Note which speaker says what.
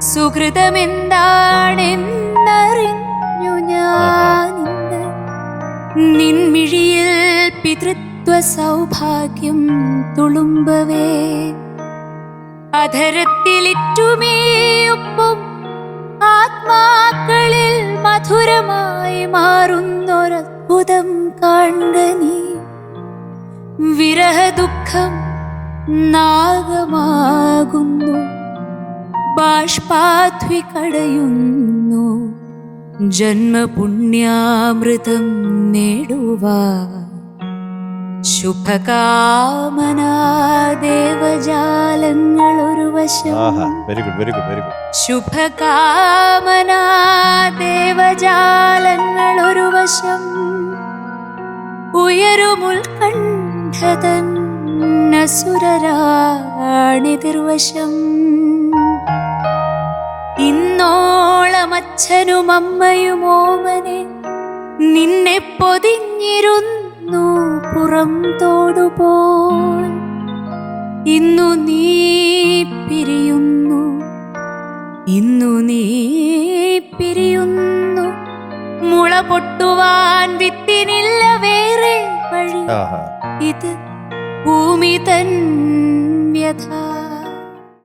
Speaker 1: സുഹൃതമെന്താണെന്നറിഞ്ഞു ഞാനിന്ന്. നിൻമിഴിയിൽ പിതൃത്വ സൗഭാഗ്യം തുളുമ്പവേ. അധരത്തിലിറ്റുമേയൊപ്പം ആത്മാക്കളിൽ മധുരമായി മാറുന്നൊരത്ഭുതം കാണുക നീ വിരഹദുഃഖം നാഗമാകുന്നു ബാഷ്പാധ്വി കടയുന്നു ജന്മപുണ്യാമൃതം നേടുവാ. ശുഭകാമനാ ദേവജാലങ്ങൾ ഒരു വശം.
Speaker 2: Very good very good very good
Speaker 1: ശുഭകാമനാ ദേവജാലങ്ങൾ ഒരു വശം. ഉയരുമുൽക്കണ്ഠതൻ നസുരരാണിതിർവശം ഇന്നോളം അച്ഛനും അമ്മയും ഓമനെ നിന്നെ പൊതിഞ്ഞിരുന്നു പുറം തോടുപോൽ. ഇന്നു നീ പിരിയുന്നു. ഇന്നു നീ പിരിയുന്നു. മുള പൊട്ടുവാൻ വിത്തിനില്ല വേറെ വഴി. ഇത് ഭൂമി തൻ വ്യഥ